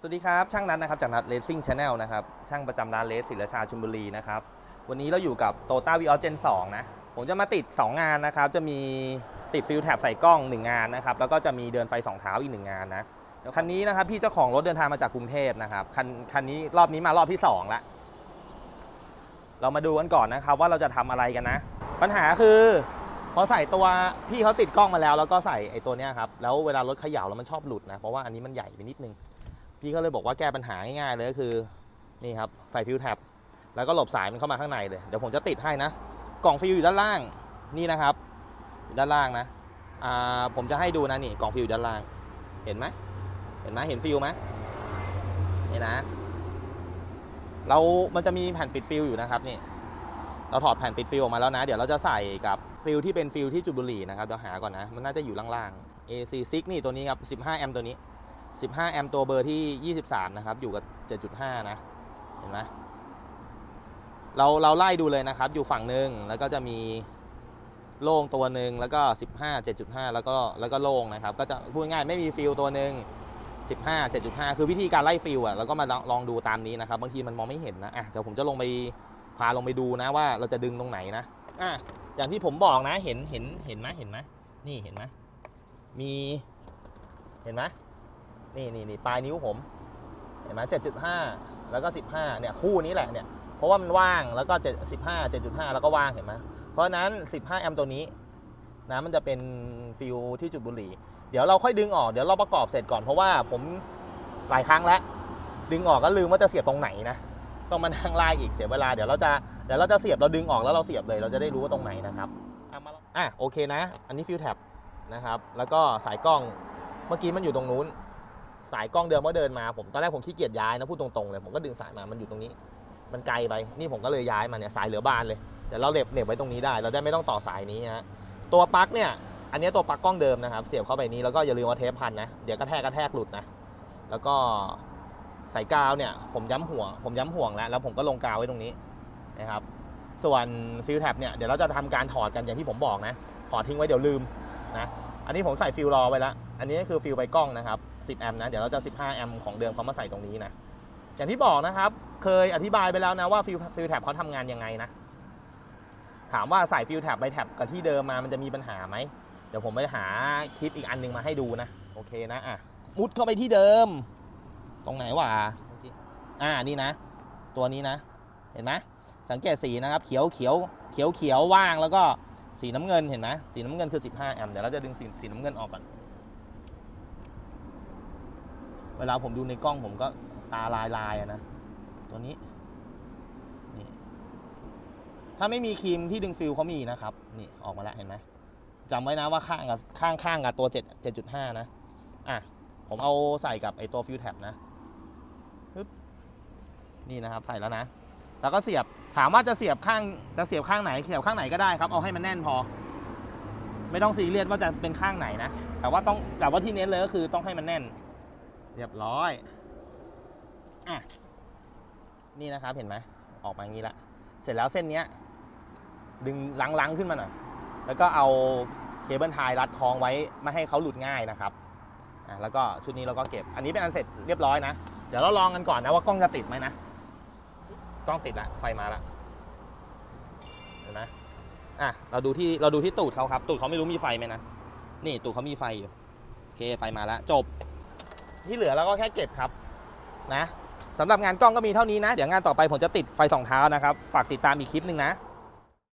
สวัสดีครับ ช่างนัทนะครับจากนัทเลสซิ่งชาแนลนะครับช่างประจำร้านเลสศิลชาชุมบุรีนะครับวันนี้เราอยู่กับโตต้าวีออสเจน2นะ ผมจะมาติด 2 งานนะครับ จะมีติดฟิลแท็บใส่กล้อง 1 งานนะครับ แล้วก็จะมีเดินไฟ 2 เท้าอีก 1 งานนะเดี๋ยวคันนี้นะครับพี่เจ้าของรถเดินทางมาจากกรุงเทพนะครับคันคันนี้รอบนี้มารอบที่ 2 ละ เรามาดูกันก่อนนะครับว่าเราจะทำอะไรกันนะ ปัญหาคือพอใส่ตัวพี่เขาติดกล้องมาแล้ว แล้วก็ใส่ไอ้ตัวเนี้ยครับแล้วเวลารถเขย่าแล้วมันชอบหลุดนะเพราะว่าอันนี้มันใหญ่ไปนิดนึง พี่ก็เลยบอกว่าแก้ปัญหาง่ายๆเลยก็คือนี่ครับใส่ฟิลแท็บแล้วก็หลบสายมันเข้ามาข้างในเลยเดี๋ยวผมจะติดให้นะ กล่องฟิลอยู่ด้านล่างนี่นะครับด้านล่างนะอ่าผมจะให้ดูนะนี่กล่องฟิลอยู่ด้านล่าง เห็นไหมเห็นไหมเห็นฟิลไหมนี่นะ เรามันจะมีแผ่นปิดฟิลอยู่นะครับนี่เราถอดแผ่นปิดฟิลออกมาแล้วนะ เดี๋ยวเราจะใส่กับฟิลที่เป็นฟิลที่จุดบุหรี่นะครับเดี๋ยวหาก่อนนะ มันน่าจะอยู่ล่างๆ AC6 นี่ตัวนี้ครับ 15 แอมป์ตัวนี้ 15 แอมป์ตัวเบอร์ที่ 23 นะครับ อยู่กับ 7.5 นะ เห็นไหมเราเราไล่ดูเลยนะครับ อยู่ฝั่งหนึ่งแล้วก็จะมีโล่งตัวหนึ่งแล้วก็ 15 7.5 แล้วก็แล้วก็โล่งนะครับ ก็จะพูดง่ายไม่มีฟิลตัวหนึ่ง15 7.5 คือวิธีการไล่ฟิลอะแล้วก็มาลองลองดูตามนี้นะครับ บางทีมันมองไม่เห็นนะอะเดี๋ยวผมจะลงไปพาลงไปดูนะว่าเราจะดึงตรงไหนนะอะอย่างที่ผมบอกนะเห็นเห็นเห็นไหมเห็นไหมนี่เห็นไหมมีเห็นไหม นี่นี่นี่ปลายนิ้วผม เห็นไหมเจ็ดจุดห้าแล้วก็สิบห้าเนี่ยคู่นี้แหละเนี่ย เพราะว่ามันว่างแล้วก็เจ็ดสิบห้าเจ็ดจุดห้าแล้วก็ว่างเห็นไหมเพราะนั้นสิบห้าแอมตัวนี้นะมันจะเป็นฟิลที่จุดบุหรี่ เดี๋ยวเราค่อยดึงออก เดี๋ยวเราประกอบเสร็จก่อนเพราะว่าผมหลายครั้งแล้วดึงออกก็ลืมว่าจะเสียบตรงไหนนะต้องมานั่งไล่อีกเสียเวลาเดี๋ยวเราจะเดี๋ยวเราจะเสียบเราดึงออกแล้วเราเสียบเลยเราจะได้รู้ว่าตรงไหนนะครับอะมาลองอะโอเคนะ อันนี้ฟิลแท็บนะครับ แล้วก็สายกล้องเมื่อกี้มันอยู่ตรงนู้น สายกล้องเดิมก็เดินมาผมตอนแรกผมขี้เกียจย้ายนะพูดตรงๆเลยผมก็ดึงสายมามันอยู่ตรงนี้ มันไกลไปนี่ผมก็เลยย้ายมาเนี่ยสายเหลือบานเลยเดี๋ยวเราเหน็บเหน็บไว้ตรงนี้ได้ เราได้ไม่ต้องต่อสายนี้นะฮะตัวปลั๊กเนี่ยอันนี้ตัวปลั๊กกล้องเดิมนะครับ เสียบเข้าไปนี้แล้วก็อย่าลืมว่าเทปพันนะเดี๋ยวกระแทกกระแทกหลุดนะแล้วก็สายกาวเนี่ยผมย้ำห่วงผมย้ำห่วงแล้วแล้วผมก็ลงกาวไว้ตรงนี้นะครับส่วนฟิลแท็บเนี่ยเดี๋ยวเราจะทำการถอดกันอย่างที่ผมบอกนะถอดทิ้งไว้เดี๋ยวลืมนะ อันนี้ผมใส่ฟิลรอไว้แล้ว อันนี้ก็คือฟิลใบกล้องนะครับ 10 แอมป์นะ เดี๋ยวเราจะ 15 แอมป์ของเดิมเขามาใส่ตรงนี้นะ อย่างที่บอกนะครับ เคยอธิบายไปแล้วนะว่าฟิลฟิลแท็บเขาทำงานยังไงนะ ถามว่าใส่ฟิลแท็บใบแท็บกับที่เดิมมา มันจะมีปัญหาไหม เดี๋ยวผมไปหาคลิปอีกอันหนึงมาให้ดูนะ โอเคนะ อะ มุดเข้าไปที่เดิม ตรงไหนวะอ่า นี่นะ ตัวนี้นะ เห็นไหมสังเกตสีนะครับ เขียวเขียวเขียวเขียวว่างแล้วก็ สีน้ำเงินเห็นไหมสีน้ำเงินคือ 15 แอมป์เดี๋ยวเราจะดึงสีสีน้ำเงินออกก่อน เวลาผมดูในกล้องผมก็ตาลายลายนะ ตัวนี้นี่ถ้าไม่มีครีมที่ดึงฟิลเขามีนะครับ นี่ออกมาแล้วเห็นไหมจำไว้นะว่าข้างกับข้างข้างกับตัว 7 7.5 นะ อะ ผมเอาใส่กับไอตัวฟิลแท็บนะปึ๊บนี่นะครับ ใส่แล้วนะ แล้วก็เสียบถามว่าจะเสียบข้างจะเสียบข้างไหนเสียบข้างไหนก็ได้ครับเอาให้มันแน่นพอ ไม่ต้องซีเรียสว่าจะเป็นข้างไหนนะแต่ว่าต้องแต่ว่าที่เน้นเลยก็คือต้องให้มันแน่น เรียบร้อยอะนี่นะครับเห็นไหมออกมาอย่างนี้ละเสร็จแล้วเส้นเนี้ย ดึงลังๆขึ้นมาหน่อยแล้วก็เอาเคเบิลไทยรัดคล้องไว้ไม่ให้เขาหลุดง่ายนะครับอะแล้วก็ชุดนี้เราก็เก็บ อันนี้เป็นอันเสร็จเรียบร้อยนะ เดี๋ยวเราลองกันก่อนนะว่ากล้องจะติดไหมนะ กล้องติดละไฟมาละเห็นไหมอะเราดูที่เราดูที่ตูดเขาครับ ตูดเขาไม่รู้มีไฟไหมนะนี่ตูดเขามีไฟอยู่โอเคไฟมาแล้วจบ ที่เหลือเราก็แค่เก็บครับนะสำหรับงานกล้องก็มีเท่านี้นะ เดี๋ยวงานต่อไปผมจะติดไฟสองเท้านะครับ ฝากติดตามอีกคลิปหนึ่งนะ